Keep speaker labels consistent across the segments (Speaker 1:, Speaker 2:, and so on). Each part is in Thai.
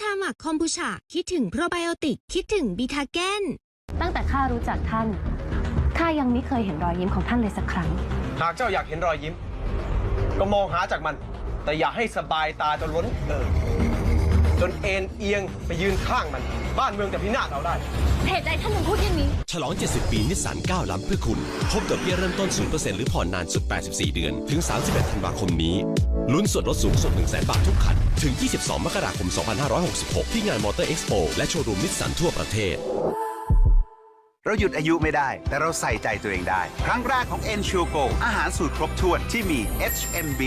Speaker 1: ชาหมักคอมบูชา คิดถึงโปรไบโอติก คิดถึงบีทาแกน
Speaker 2: ตั้งแต่ข้ารู้จักท่าน ข้ายังไม่เคยเห็นรอยยิ้มของท่านเลยสักครั้ง
Speaker 3: หากเจ้าอยากเห็นรอยยิ้ม ก็มองหาจากมัน แต่อย่าให้สบายตาจนล้นเออจนเอ็นเอียงไปยืนข้างมัน บ้านเมืองจะพินาศเอาได้
Speaker 2: เหตุใดท่านถึงพูดอย่างนี้
Speaker 4: ฉลอง 70 ปีนิสสันก้าวล้ำเพื่อคุณ พบกับเบี้ยเริ่มต้น 0%หรือผ่อนนานสุด 84 เดือน ถึง 31 ธันวาคมนี้ ลุ้นส่วนลดสูงสุด 100,000 บาททุกคัน ถึง 22 มกราคม 2566 ที่งานมอเตอร์เอ็กซ์โปและโชว์รูมนิสสันทั่วประเทศ
Speaker 5: เราหยุดอายุไม่ได้ แต่เราใส่ใจตัวเองได้ ครั้งแรกของ e n s u r Go อาหารสูตรครบถ้วนที่มี HMB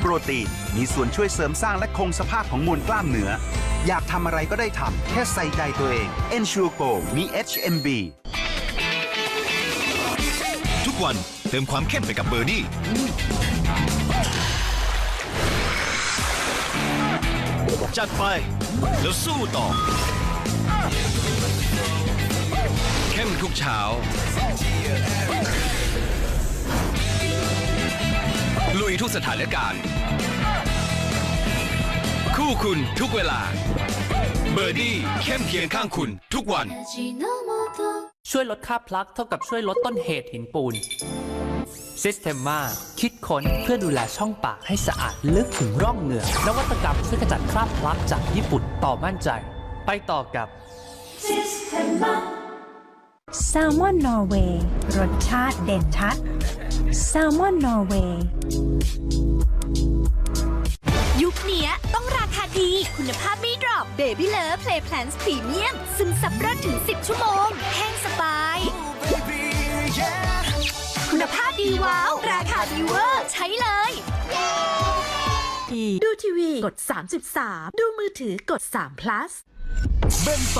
Speaker 5: โปรตีนมีส่วนช่วยเสริมสร้างและคงสภาพของมวลกล้ามเนื้อ อยากทำอะไรก็ได้ทำแค่ใส่ใจตัวเอง e n s u r Go มี HMB
Speaker 6: ทุกวันเติมความเข้มไปกับเบอร์ดี้ จัดไป แล้วสู้ต่อ เข้มทุกเช้า ลุยทุกสถานการณ์ คู่คุณทุกเวลา เบอร์ดี้เข้มเคียงข้างคุณทุกวัน
Speaker 7: ช่วยลดค่าพลักเท่ากับช่วยลดต้นเหตุหินปูน Systema คิดค้นเพื่อดูแลช่องปากให้สะอาดลึกถึงร่องเหงือกนวัตกรรมช่วยขจัดคราบพลักจากญี่ปุ่นต่อมั่นใจ ไปต่อกับ
Speaker 8: แซลมอนนอร์เวย์รสชาติเด่นชัดแซลมอนนอร์เวย์
Speaker 9: ยุคเนี้ยต้องราคาดีคุณภาพไม่ดรอป Baby Love Play Plans Premium ซึมซับรอดถึง 10 ชั่วโมง แห้งสบา ดู
Speaker 10: ทีวีกด 33 ดูมือถือกด3 plus
Speaker 7: เบนโต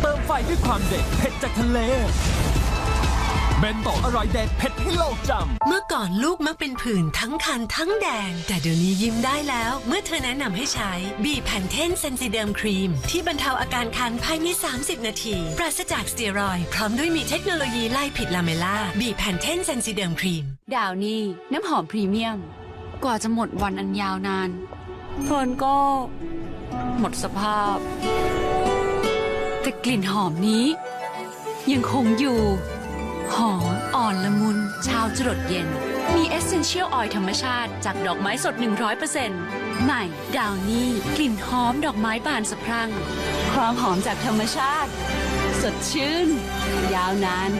Speaker 7: เติมไฟด้วยความเด็ดเผ็ดจากทะเล เบนโตอร่อยเด็ดเผ็ดให้โลกจำ
Speaker 10: เมื่อก่อนลูกมักเป็นผื่นทั้งคันทั้งแดง แต่เดี๋ยวนี้ยิ้มได้แล้ว เมื่อเธอแนะนำให้ใช้บีแพนเทนเซนซิเดิมครีม ที่บรรเทาอาการคันภายใน 30 นาที ปราศจากสเตียรอยด์พร้อมด้วยมีเทคโนโลยีไล่ผิดลาเมล่าบีแพนเทนเซนซิเดิมครีม
Speaker 2: ดาวนี่น้ำหอมพรีเมียม กว่าจะหมดวันอันยาวนานเพลินก็หมดสภาพ แต่กลิ่นหอมนี้ ยังคงอยู่ หอมอ่อนละมุนเช้าจรดเย็น มีเอสเซนเชียลออยธรรมชาติจากดอกไม้สด 100%ใหม่ ดาวนี่ กลิ่นหอมดอกไม้บานสะพรั่ง ความหอมจากธรรมชาติ สดชื่น ยาวนาน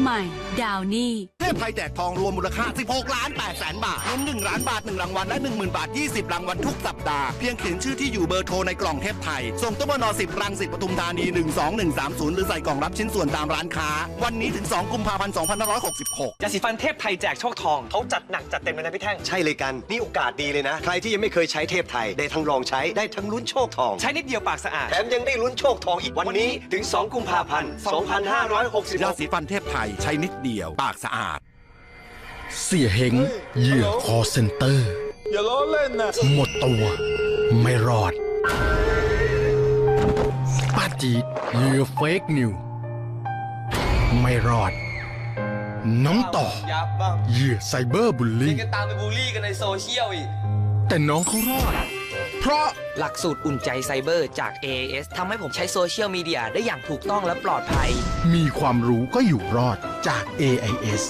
Speaker 2: ใหม่ ดาวนี่
Speaker 6: ทพไทยแจกทองรวมมูลค่า 16 ล้าน8แสนบาทลุ้น1ล้านบาท 1 รางวัลและ 10,000 บาท 20 รางวัลทุกสัปดาห์ เพียงเขียนชื่อที่อยู่เบอร์โทรในกล่องเทพไทย ส่งตู้มน10 รังสิตปทุมธานี 12130 หรือใส่กล่องรับชิ้นส่วนตามร้านค้า วันนี้ถึง 2 กุมภาพันธ์ 2566
Speaker 3: ยาสีฟันเทพไทยแจกโชคทองเขาจัดหนักจัดเต็มเลยนะพี่แท่งใช่เลยกันนี่โอกาสดีเลยนะ ใครที่ยังไม่เคยใช้เทพไทยได้ทั้งลองใช้ได้ทั้งลุ้นโชคทอง ใช้นิดเดียวปากสะอาดแถมยังได้ลุ้นโชคทองอีกวันนี้ถึง 2 กุมภาพันธ์ 2566
Speaker 6: ยาสีฟันเทพไทยใช้นิดเดียวปากสะอาด
Speaker 11: เสียเฮงเหยื่อคอเซ็นเตอร์
Speaker 3: อย่าล้อเล่นนะ
Speaker 11: หมดตัว ไม่รอด ป้าจีดเหยื่อเฟกนิว ไม่รอด น้องต่อ
Speaker 3: ยับบ้าง
Speaker 11: เหยื่อไซเบอร์บุลลี่
Speaker 3: กันตามไปบูลลี่กันในโซเชียลอีก
Speaker 11: แต่น้องเขารอด เพราะ
Speaker 12: หลักสูตรอุ่นใจไซเบอร์จาก AAS ทำให้ผมใช้โซเชียลมีเดียได้อย่างถูกต้องและปลอดภัย
Speaker 11: มีความรู้ก็อยู่รอดจาก AIS